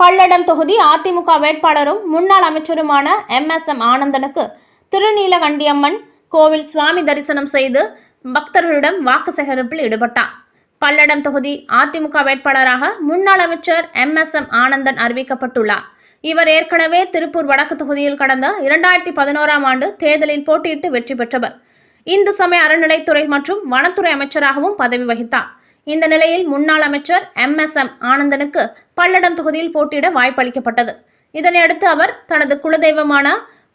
பல்லடம் தொகுதி அதிமுக வேட்பாளரும் முன்னாள் அமைச்சருமான எம் எஸ் எம் ஆனந்தனுக்கு திருநீலகண்டியம்மன் கோவில் சுவாமி தரிசனம் செய்து பக்தர்களிடம் வாக்கு சேகரிப்பில் ஈடுபட்டார். பல்லடம் தொகுதி அதிமுக வேட்பாளராக முன்னாள் அமைச்சர் எம் எஸ் எம் ஆனந்தன் அறிவிக்கப்பட்டுள்ளார். இவர் ஏற்கனவே திருப்பூர் வடக்கு தொகுதியில் கடந்த இரண்டாயிரத்தி பதினோராம் ஆண்டு தேர்தலில் போட்டியிட்டு வெற்றி பெற்றவர். இந்து சமய அறநிலைத்துறை மற்றும் வனத்துறை அமைச்சராகவும் பதவி வகித்தார். இந்த நிலையில் முன்னாள் அமைச்சர் எம் எஸ் எம் ஆனந்தனுக்கு பல்லடம் தொகுதியில் போட்டியிட வாய்ப்பளிக்கப்பட்டது இதனையடுத்து அவர் தனது குலதெய்வமான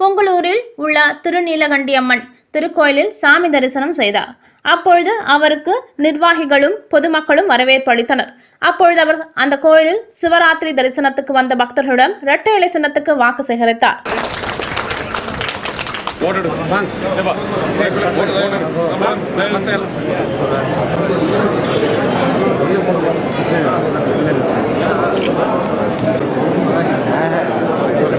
பொங்கலூரில் உள்ள திருநீலகண்டியம்மன் திருக்கோயிலில் சாமி தரிசனம் செய்தார் அப்பொழுது அவருக்கு நிர்வாகிகளும் பொதுமக்களும் வரவேற்பு அளித்தனர் அப்பொழுது அவர் அந்த கோயிலில் சிவராத்திரி தரிசனத்துக்கு வந்த பக்தர்களிடம் இரட்டை இலை சின்னத்துக்கு வாக்கு சேகரித்தார் ஓட்டு